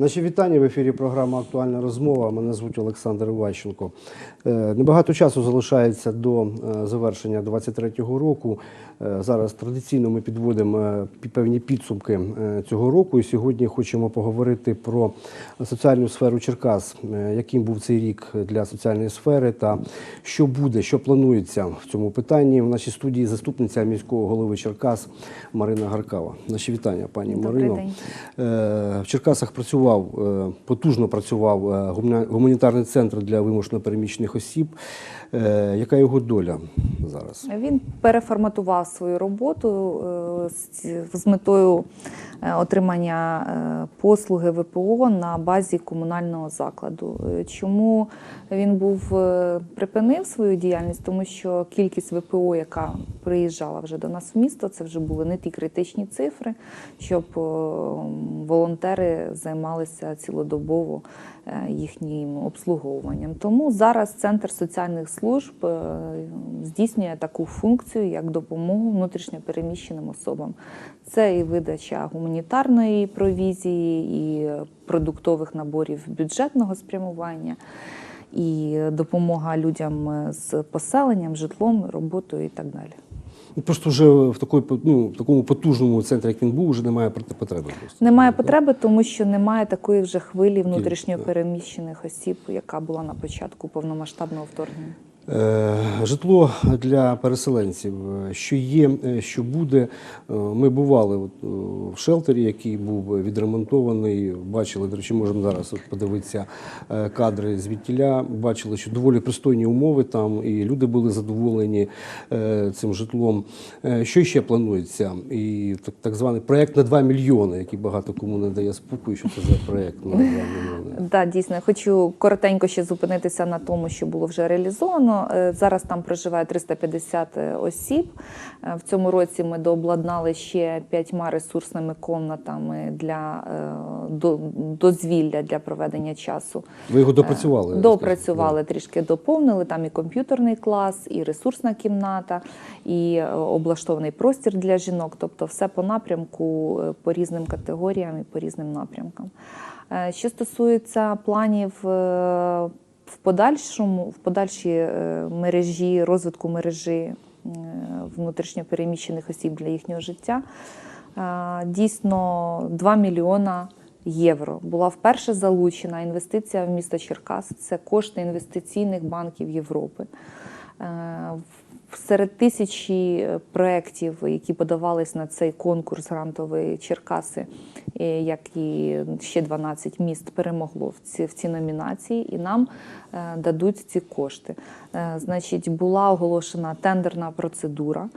Наші вітання в ефірі програма Актуальна розмова. Мене звуть Олександр Іващенко. Е, Небагато часу залишається до е, завершення 23-го року. Е, Зараз традиційно ми підводимо е, певні підсумки е, цього року. І сьогодні хочемо поговорити про соціальну сферу Черкас, яким був цей рік для соціальної сфери та що буде, що планується в цьому питанні. В нашій студії заступниця міського голови Черкас Марина Гаркава. Наші вітання, пані Добрий Марино. день. В Черкасах працював, потужно працював гуманітарний центр для вимушено переміщених осіб. Яка його доля зараз? Він переформатував свою роботу е, з- метою е, отримання е, послуги ВПО на базі комунального закладу. Чому він був припинив свою діяльність? Тому що кількість ВПО, яка приїжджала вже до нас в місто, це вже були не ті критичні цифри, щоб волонтери займалися цілодобово їхнім обслуговуванням. Тому зараз центр соціальних служб е, здійснює таку функцію, як допомогу внутрішньопереміщеним особам. Це і видача гуманітарної провізії, і продуктових наборів бюджетного спрямування. І допомога людям з поселенням, житлом, роботою і так далі. Просто вже в такої ну, в такому потужному центрі, як він був, вже немає потреби. Просто. Немає потреби, тому що немає такої вже хвилі внутрішньопереміщених осіб, яка була на початку повномасштабного вторгнення. Е, Житло для переселенців, що є, е, що буде. Е, Ми бували в шелтері, який був відремонтований. Бачили, до речі, можемо зараз подивитися кадри звідтіля. Бачили, що доволі пристойні умови там, і люди були задоволені цим житлом. Що ще планується? І так, так званий проект на 2 мільйони, який багато кому не дає спокою, що це за проект на 2 мільйони. Да, дійсно, хочу коротенько ще зупинитися на тому, що було вже реалізовано. Е, Зараз там проживає 350 осіб. Е, В цьому році ми дообладнали ще п'ятьма ресурсними комнатами для е, дозвілля для проведення часу. Ви його допрацювали? Допрацювали, трішки доповнили. Там і комп'ютерний клас, і ресурсна кімната, і е, облаштований простір для жінок. Тобто все по напрямку, е, по різним категоріям і по різним напрямкам. Е, Що стосується планів е, в подальшому, в подальшій е, мережі, розвитку мережі е, внутрішньопереміщених осіб для їхнього життя, е, дійсно 2 мільйона євро. Була вперше залучена інвестиція в місто Черкас. Це кошти інвестиційних банків Європи. Серед тисячі е, проєктів, які подавались на цей конкурс грантовий Черкаси, е, як і ще 12 міст перемогло в ці, в ці номінації, і нам е, дадуть ці кошти. Значить, була оголошена тендерна процедура.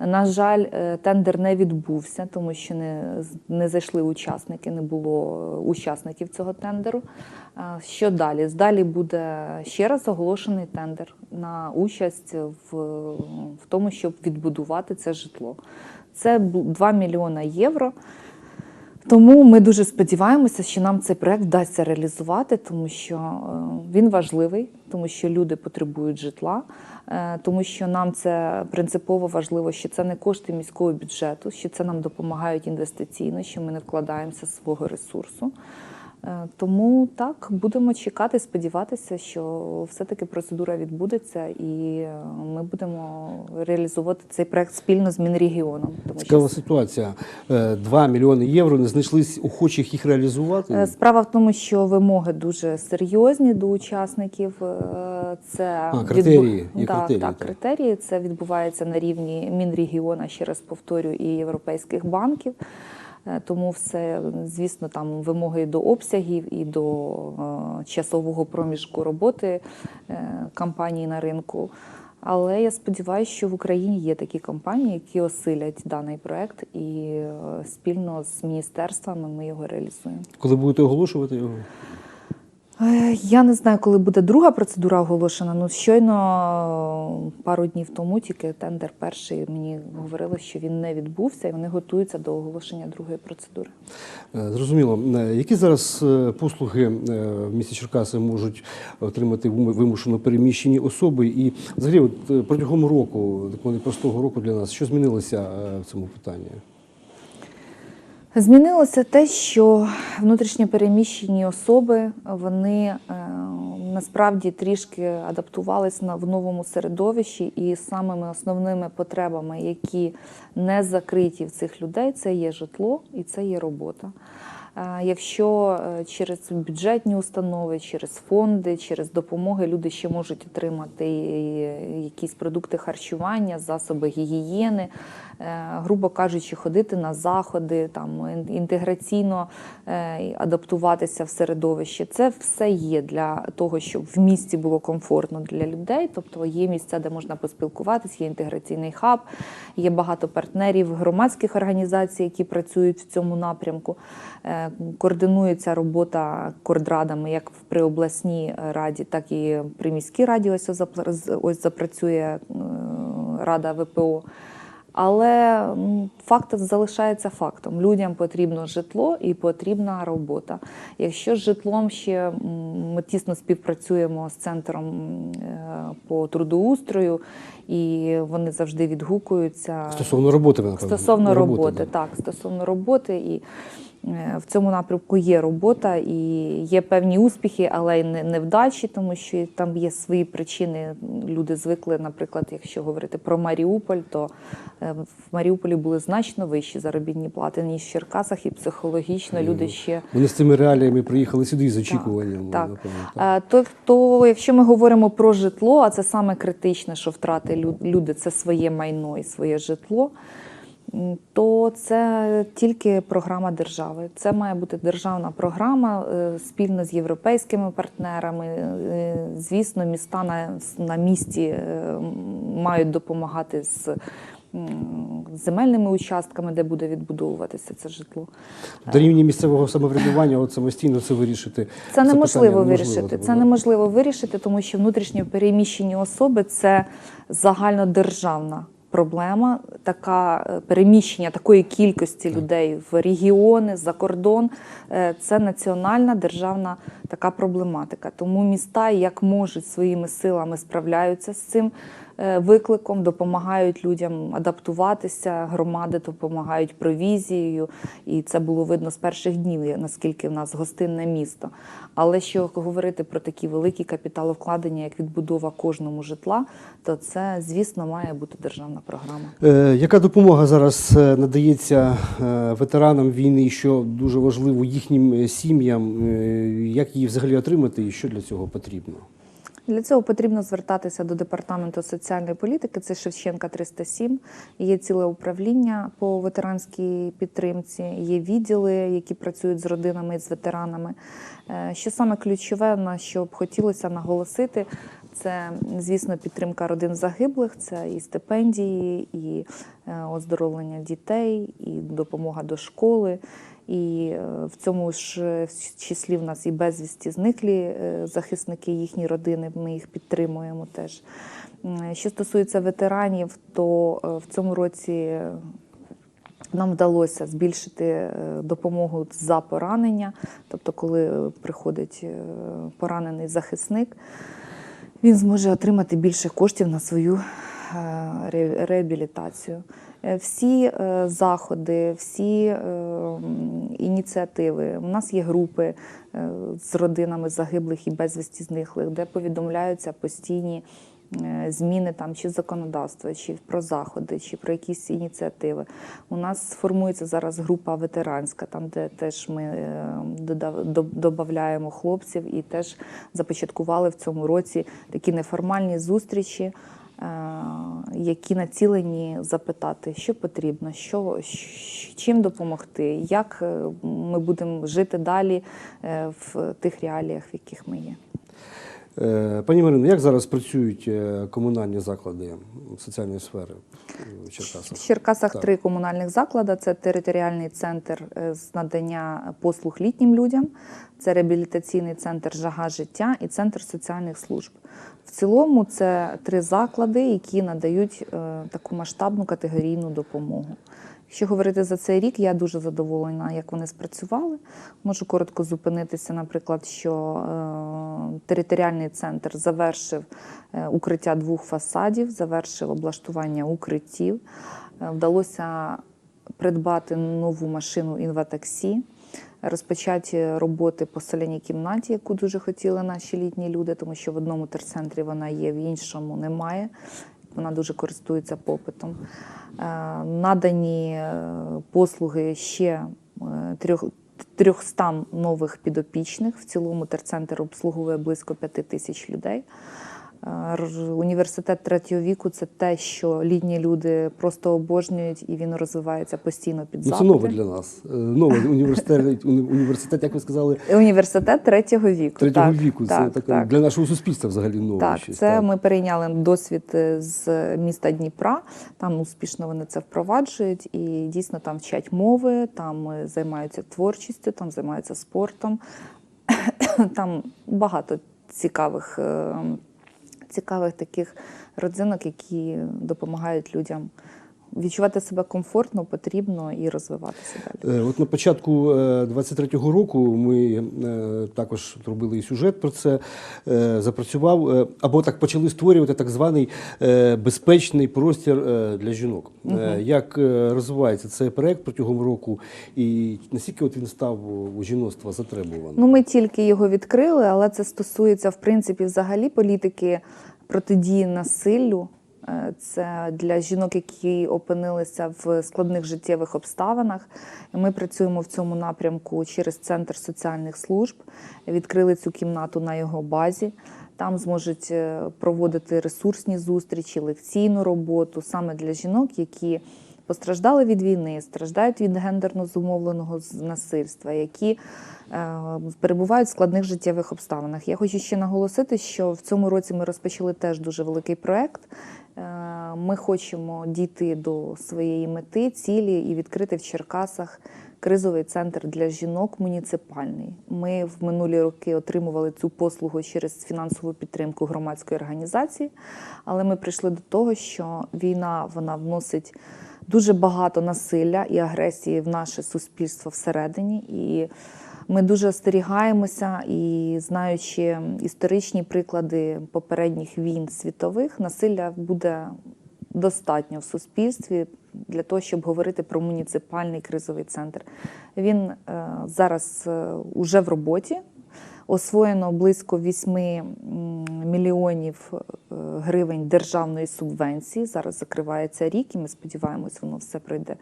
На жаль, тендер не відбувся, тому що не, не зайшли учасники, не було учасників цього тендеру. Що далі? Далі буде ще раз оголошений тендер на участь в, в тому, щоб відбудувати це житло. Це 2 мільйона євро. Тому ми дуже сподіваємося, що нам цей проект вдасться реалізувати, тому що е, він важливий, тому що люди потребують житла, е, тому що нам це принципово важливо, що це не кошти міського бюджету, що це нам допомагають інвестиційно, що ми не вкладаємося з свого ресурсу. Е, Тому так будемо чекати, сподіватися, що все-таки процедура відбудеться, і е, ми будемо реалізовувати цей проект спільно з Мінрегіоном. Тому Цікава ситуація. Е, 2 мільйони євро не знайшлись охочих їх реалізувати. Справа в тому, що вимоги дуже серйозні до учасників. Це А, критерії, відбу- є так, критерії, так, так. критерії. Це відбувається на рівні Мінрегіона, ще раз повторю, і європейських банків. Е, Тому все, звісно, там вимоги до обсягів, і до е, часового проміжку роботи е, компаній на ринку. Але я сподіваюся, що в Україні є такі компанії, які осилять даний проект, і спільно з міністерствами ми його реалізуємо. Коли будете оголошувати його? Е, Я не знаю, коли буде друга процедура оголошена. Ну щойно е, пару днів тому тільки тендер перший мені говорили, що він не відбувся, і вони готуються до оголошення другої процедури. Е, Зрозуміло. Які зараз послуги в місті Черкаси можуть отримати вим- вимушено переміщені особи? І взагалі, от протягом року, такого непростого року для нас, що змінилося в цьому питанні? Змінилося те, що внутрішньо переміщені особи вони е, насправді трішки адаптувались на в новому середовищі, і самими основними потребами, які не закриті в цих людей, це є житло і це є робота. Е, Якщо е, через бюджетні установи, через фонди, через допомоги люди ще можуть отримати якісь продукти харчування, засоби гігієни, е, грубо кажучи, ходити на заходи, там інтеграційно е, адаптуватися в середовище, це все є для того, щоб в місті було комфортно для людей. Тобто є місця, де можна поспілкуватися, є інтеграційний хаб, є багато партнерів громадських організацій, які працюють в цьому напрямку. Е, Координується робота кордрадами як при обласній раді, так і при міській раді. Ось ось запрацює е, рада ВПО. Але факт залишається фактом. Людям потрібно житло і потрібна робота. Якщо з житлом ще ми тісно співпрацюємо з центром е, по трудоустрою, і вони завжди відгукуються Стосовно роботи. Стосовно роботи, да. так, стосовно роботи. І е, в цьому напрямку є робота і є певні успіхи, але й не- невдачі, тому що там є свої причини. Люди звикли, наприклад, якщо говорити про Маріуполь, то е, в Маріуполі були значно вищі заробітні плати, ніж в Черкасах, і психологічно люди ще. Вони з цими реаліями приїхали сюди з очікуванням. Так. напевно, так. Е, То, то якщо ми говоримо про житло, а це саме критичне, що втрати лю- люди це своє майно і своє житло, то це тільки програма держави. Це має бути державна програма е, спільно з європейськими партнерами. Е, Звісно, міста на, на місці е, мають допомагати з. Земельними участками, де буде відбудовуватися це житло. До рівня місцевого самоврядування от самостійно це вирішити. Це неможливо вирішити. неможливо, Це неможливо вирішити, тому що внутрішньо переміщені особи це загальнодержавна проблема. Така е, переміщення такої кількості людей в регіони за кордон. е, Це національна державна така проблематика. Тому міста як можуть своїми силами справляються з цим е, викликом, допомагають людям адаптуватися. Громади допомагають провізією, і це було видно з перших днів, наскільки в нас гостинне місто. Але що говорити про такі великі капіталовкладення, як відбудова кожному житла, то це, звісно, має бути державна програма. Е, яка допомога зараз е, надається е, ветеранам війни, що дуже важливо їхнім сім'ям? Як її взагалі отримати і що для цього потрібно? Для цього потрібно звертатися до департаменту соціальної політики. Це Шевченка 307. Є ціле управління по ветеранській підтримці, є відділи, які працюють з родинами і з ветеранами. Е, Що саме ключове, на що б хотілося наголосити, це, звісно, підтримка родин загиблих, це і стипендії, і е, оздоровлення дітей, і допомога до школи. І е, в цьому ж е, числі в нас і безвісті зниклі е, захисники, їхні родини. Ми їх підтримуємо теж. Що стосується ветеранів, то в цьому році нам вдалося збільшити допомогу за поранення. Тобто, коли приходить поранений захисник, він зможе отримати більше коштів на свою реабілітацію. Е, Всі е, заходи, всі е, ініціативи. У нас є групи з родинами загиблих і безвісті зниклих, де повідомляються постійні зміни там чи законодавства, чи про заходи, чи про якісь ініціативи. У нас формується зараз група ветеранська, там де теж ми додаємо хлопців і теж започаткували в цьому році такі неформальні зустрічі. Е, Які націлені запитати, що потрібно, що, чим допомогти, як е, ми будемо жити далі е, в тих реаліях, в яких ми є. Е, Пані Марино, як зараз працюють е, комунальні заклади соціальної сфери в Черкасах? В Черкасах Так. три комунальних заклади: це територіальний центр е, з надання послуг літнім людям, це реабілітаційний центр Жага життя і центр соціальних служб. В цілому це три заклади, які надають таку масштабну категорійну допомогу. Якщо говорити за цей рік, я дуже задоволена, як вони спрацювали. Можу коротко зупинитися, наприклад, що е, територіальний центр завершив е, укриття двох фасадів, завершив облаштування укриттів. Е, Вдалося придбати нову машину інватаксі, розпочати роботи по соляній кімнаті, яку дуже хотіли наші літні люди, тому що в одному терцентрі вона є, в іншому немає. Вона дуже користується попитом. Е, Надані е, послуги ще е, трьох. 300 нових підопічних. В цілому терцентр обслуговує близько 5 тисяч людей. Університет третього віку це те, що літні люди просто обожнюють, і він розвивається постійно під Ну, це нове для нас. Е, Новий університет, університет, як ви сказали, Університет третього віку. третього так, віку. Це так, таке так. для нашого суспільства взагалі нове. Так, щось, це ми перейняли досвід е, з міста Дніпра. Там успішно вони це впроваджують і дійсно там вчать мови, там е, займаються творчістю, там займаються спортом. Там багато цікавих, цікавих таких родзинок, які допомагають людям відчувати себе комфортно, потрібно і розвиватися далі. Е, От на початку е, 23-го року ми е, також робили і сюжет про це. е, Запрацював е, або так почали створювати так званий е, безпечний простір е, для жінок. Е, Як е, розвивається цей проект протягом року, і наскільки от він став у жіноцтва затребуваним? Ну, ми тільки його відкрили, але це стосується в принципі взагалі політики протидії насиллю. Е, Це для жінок, які опинилися в складних життєвих обставинах. Ми працюємо в цьому напрямку через центр соціальних служб. Відкрили цю кімнату на його базі. Там зможуть е, проводити ресурсні зустрічі, лекційну роботу саме для жінок, які постраждали від війни, страждають від гендерно зумовленого насильства, які е, перебувають в складних життєвих обставинах. Я хочу ще наголосити, що в цьому році ми розпочали теж дуже великий проект. Е, Ми хочемо дійти до своєї мети, цілі і відкрити в Черкасах кризовий центр для жінок муніципальний. Ми в минулі роки отримували цю послугу через фінансову підтримку громадської організації, але ми прийшли до того, що війна вона вносить дуже багато насилля і агресії в наше суспільство всередині. І ми дуже остерігаємося і знаючи історичні приклади попередніх війн світових, насилля буде достатньо в суспільстві для того, щоб говорити про муніципальний кризовий центр. Він е, зараз е, уже в роботі. Освоєно близько 8 мільйонів е, гривень державної субвенції. Зараз закривається рік, і ми сподіваємось, воно все пройде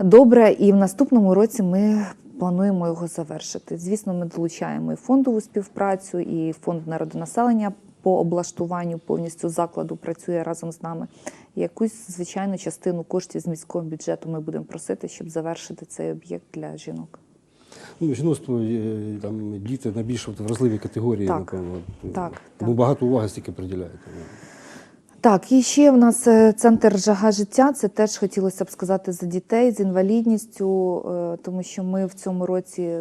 добре. І в наступному році ми плануємо його завершити. Звісно, ми долучаємо і фондову співпрацю, і фонд народонаселення по облаштуванню повністю закладу працює разом з нами. Якусь звичайну частину коштів з міського бюджету ми будемо просити, щоб завершити цей об'єкт для жінок. Ну, жіноцтво, е, там діти найбільш вразливі категорії, Так, напевно. так, Тому так. багато уваги стільки приділяєте. Так, і ще в нас е, центр жага життя. Це теж хотілося б сказати за дітей з інвалідністю, е, тому що ми в цьому році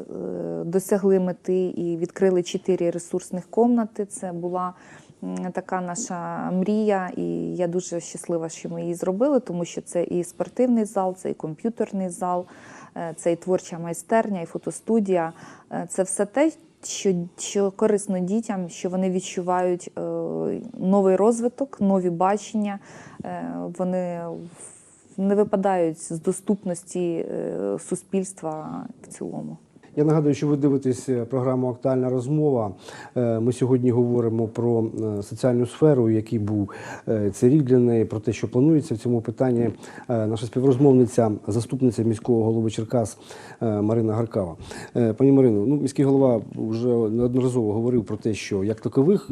досягли мети і відкрили чотири ресурсних комнати. Це була така наша мрія, і я дуже щаслива, що ми її зробили, тому що це і спортивний зал, це і комп'ютерний зал, е, це і творча майстерня, і фотостудія. Е, Це все те, що, що корисно дітям, що вони відчувають е, новий розвиток, нові бачення. Вони не випадають з доступності суспільства в цілому. Я нагадую, що ви дивитесь е, програму Актуальна розмова. Е, Ми сьогодні говоримо про е, соціальну сферу, який був цей рік для неї, про те, що планується в цьому питанні. Наша співрозмовниця, заступниця міського голови Черкас Марина Гаркава. Пані Марино, ну міський голова вже неодноразово говорив про те, що як такових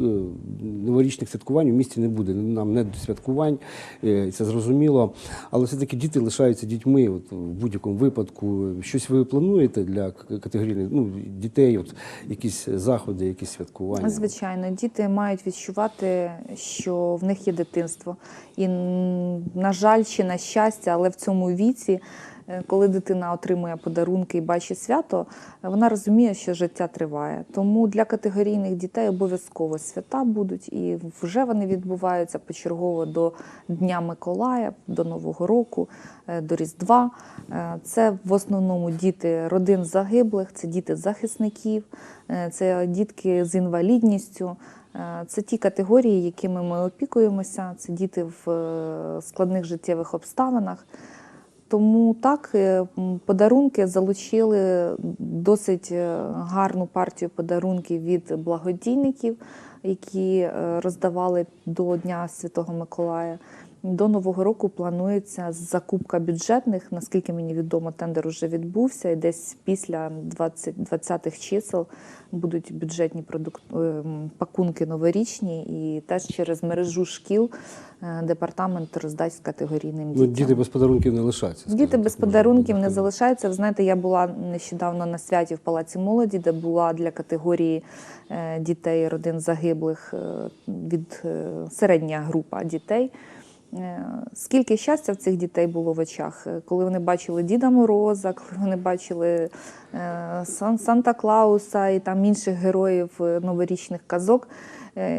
новорічних святкувань у місті не буде. Нам не до святкувань, це зрозуміло. Але все-таки діти лишаються дітьми. От в будь-якому випадку щось ви плануєте для категорійних ну, дітей, от якісь заходи, якісь святкування. Звичайно, діти мають відчувати, що в них є дитинство. І, на жаль, чи на щастя, але в цьому віці, коли дитина отримує подарунки і бачить свято, е, вона розуміє, що життя триває. Тому для категорійних дітей обов'язково свята будуть, і вже вони відбуваються почергово до Дня Миколая, до Нового року, е, до Різдва. Е, Це в основному діти родин загиблих, це діти захисників, е, це дітки з інвалідністю. Е, Це ті категорії, якими ми опікуємося. Це діти в е, складних життєвих обставинах. Тому так, е, подарунки залучили досить е, гарну партію подарунків від благодійників, які е, роздавали до Дня Святого Миколая. До Нового року планується закупка бюджетних. Наскільки мені відомо, тендер вже відбувся, і десь після 20, 20-х чисел будуть бюджетні продукт, е, пакунки новорічні, і теж через мережу шкіл е, департамент роздасть категорійним Ну, діти без подарунків не лишаться. Діти скажімо без подарунків не залишаються. Ви знаєте, я була нещодавно на святі в Палаці молоді, де була для категорії е, дітей родин загиблих від середня група дітей. Е, Скільки щастя в цих дітей було в очах, Е, коли вони бачили Діда Мороза, коли вони бачили е, Сан- Санта Клауса і там інших героїв новорічних казок.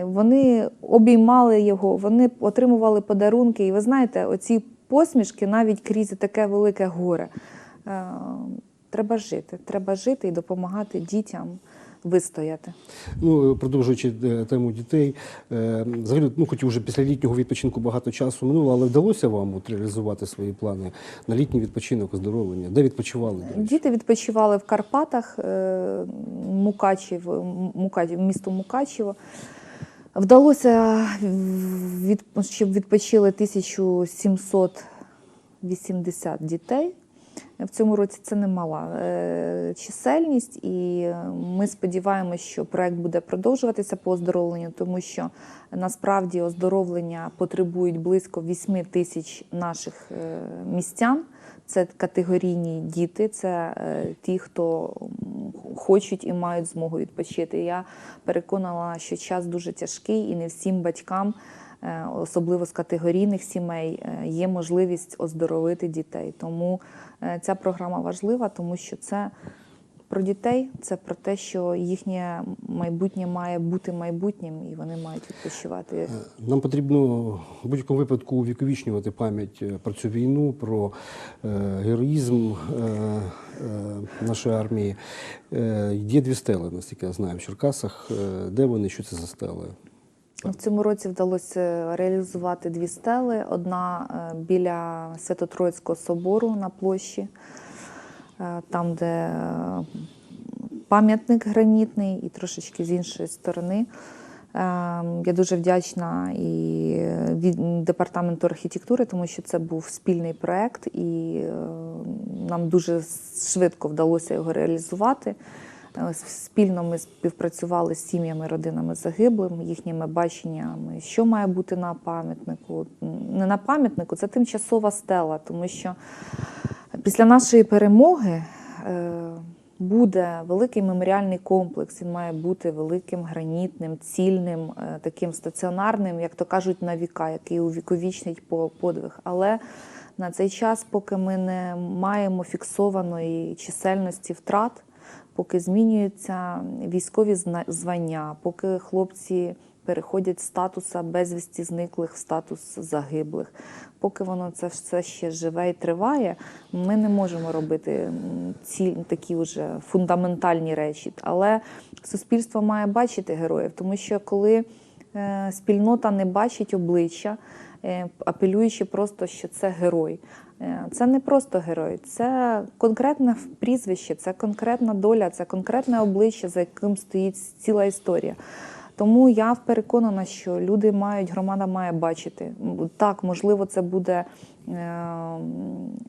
Вони обіймали його, вони отримували подарунки. І ви знаєте, оці посмішки навіть крізь таке велике горе. Треба жити, треба жити і допомагати дітям вистояти. Ну, продовжуючи е, тему дітей, е, взагалі, ну, хоч вже після літнього відпочинку багато часу минуло, але вдалося вам от, реалізувати свої плани на літній відпочинок, оздоровлення? Де відпочивали? Діти відпочивали в Карпатах, е, Мукачів, М- Мукачів, місто Мукачево. Вдалося, від, щоб відпочили 1780 дітей. В цьому році це немала е, чисельність, і ми сподіваємося, що проект буде продовжуватися по оздоровленню, тому що насправді оздоровлення потребують близько 8 тисяч наших е, містян. Це категорійні діти, це е, ті, хто хочуть і мають змогу відпочити. Я переконана, що час дуже тяжкий, і не всім батькам, е, особливо з категорійних сімей, е, є можливість оздоровити дітей. Тому ця програма важлива, тому що це про дітей, це про те, що їхнє майбутнє має бути майбутнім, і вони мають відпочивати. Е, Нам потрібно в будь-якому випадку увіковічнювати пам'ять е, про цю війну, про е, героїзм нашої армії. Є дві стели, наскільки я знаю, в Черкасах. Де вони, що це за стели? В цьому році вдалося реалізувати дві стели: одна біля Свято-Троїцького собору на площі, там, де е, пам'ятник гранітний, і трошечки з іншої сторони. Е, Я дуже вдячна і департаменту архітектури, тому що це був спільний проект, і е, нам дуже швидко вдалося його реалізувати. Е, Спільно ми співпрацювали з сім'ями, родинами загиблих, їхніми баченнями, що має бути на пам'ятнику. Не на пам'ятнику, це тимчасова стела, тому що після нашої перемоги е, буде великий меморіальний комплекс. Він має бути великим, гранітним, цільним, е, таким стаціонарним, як то кажуть, на віка, який увіковічнить по подвиг. Але на цей час, поки ми не маємо фіксованої чисельності втрат, поки змінюються військові звання, поки хлопці переходять з статуса безвісті зниклих в статус загиблих, поки воно це все ще живе і триває, ми не можемо робити ці такі вже фундаментальні речі. Але суспільство має бачити героїв, тому що коли е, спільнота не бачить обличчя, е, апелюючи просто, що це герой. Е, Це не просто герой, це конкретне прізвище, це конкретна доля, це конкретне обличчя, за яким стоїть ціла історія. Тому я переконана, що люди мають, громада має бачити. Так, можливо, це буде е,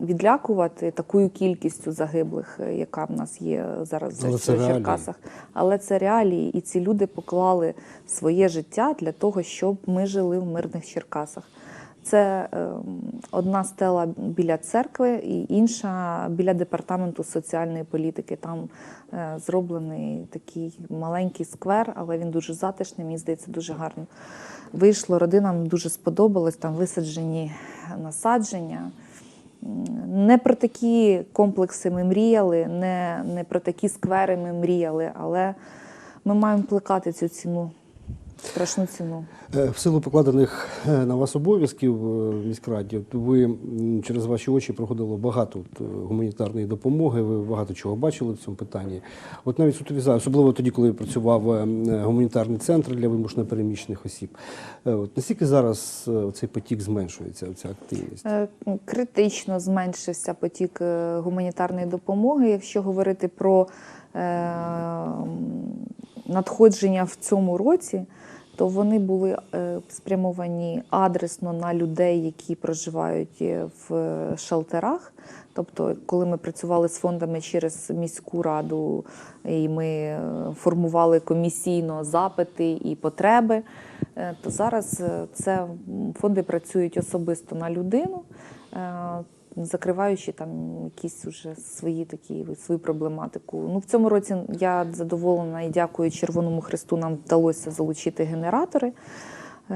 відлякувати такою кількістю загиблих, е, яка в нас є зараз в. Черкасах. Але це реалії, і ці люди поклали своє життя для того, щоб ми жили в мирних Черкасах. Це е, одна стела біля церкви і інша біля департаменту соціальної політики. Там е, зроблений такий маленький сквер, але він дуже затишний, мені здається, дуже гарно. Вийшло, родинам дуже сподобалось, там висаджені насадження. Не про такі комплекси ми мріяли, не, не про такі сквери ми мріяли, але ми маємо плекати цю ціну. Страшну ціну. Е, В силу покладених е, на вас обов'язків е, в міськраді, ви через ваші очі проходило багато гуманітарної допомоги, ви багато чого бачили в цьому питанні. От навіть суtovі за- особливо тоді, коли працював гуманітарний центр для вимушено переміщених осіб. От наскільки зараз цей потік зменшується, ця активність? Критично зменшився потік гуманітарної допомоги. Якщо говорити про надходження в цьому році, то вони були е, спрямовані адресно на людей, які проживають е, в шалтерах. Тобто, коли ми працювали з фондами через міську раду, і ми е, формували комісійно запити і потреби, е, то зараз е, це фонди працюють особисто на людину, е, закриваючи там якісь уже свої такі свою проблематику. Ну в цьому році я задоволена і дякую Червоному Христу. Нам вдалося залучити генератори. Е,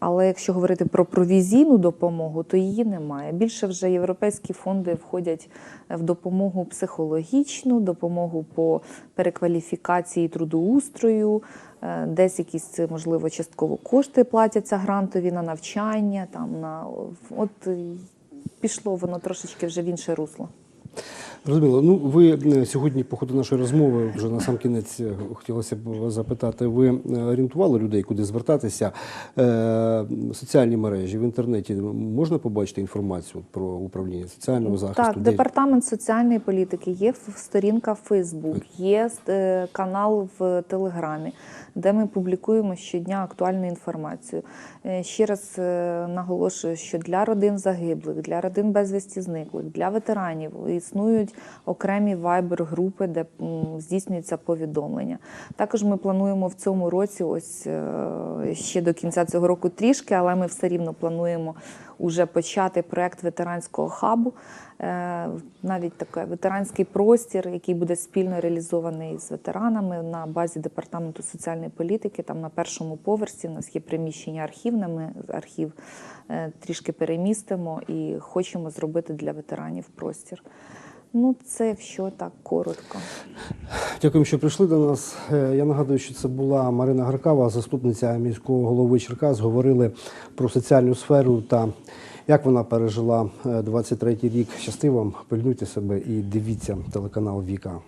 Але якщо говорити про провізійну допомогу, то її немає. Більше вже європейські фонди входять в допомогу психологічну, допомогу по перекваліфікації трудоустрою, е, десь якісь можливо частково кошти платяться грантові на навчання. Там на от пішло воно трошечки вже в інше русло. Зрозуміло. Ну ви е, сьогодні, по ходу нашої розмови, вже на сам кінець е, хотілося б запитати. Ви е, орієнтували людей, куди звертатися? Соціальні мережі в інтернеті можна побачити інформацію про управління соціального захисту? Так, Де- департамент соціальної політики, є сторінка в Фейсбук, є канал в Телеграмі, де ми публікуємо щодня актуальну інформацію. Ще раз наголошую, що для родин загиблих, для родин безвісті зниклих, для ветеранів існують окремі вайбер-групи, де м, здійснюються повідомлення. Також ми плануємо в цьому році, ось е, ще до кінця цього року трішки, але ми все рівно плануємо уже почати проект ветеранського хабу. Е, Навіть такий ветеранський простір, який буде спільно реалізований з ветеранами на базі департаменту соціальної політики. Там на першому поверсі у нас є приміщення архівне. Ми архів е, трішки перемістимо і хочемо зробити для ветеранів простір. Ну, це все так коротко. Дякуємо, що прийшли до нас. Е, Я нагадую, що це була Марина Гаркава, заступниця міського голови Черкас. Говорили про соціальну сферу та як вона пережила е, 23-й рік. Щасти вам, пильнуйте себе і дивіться телеканал Віка.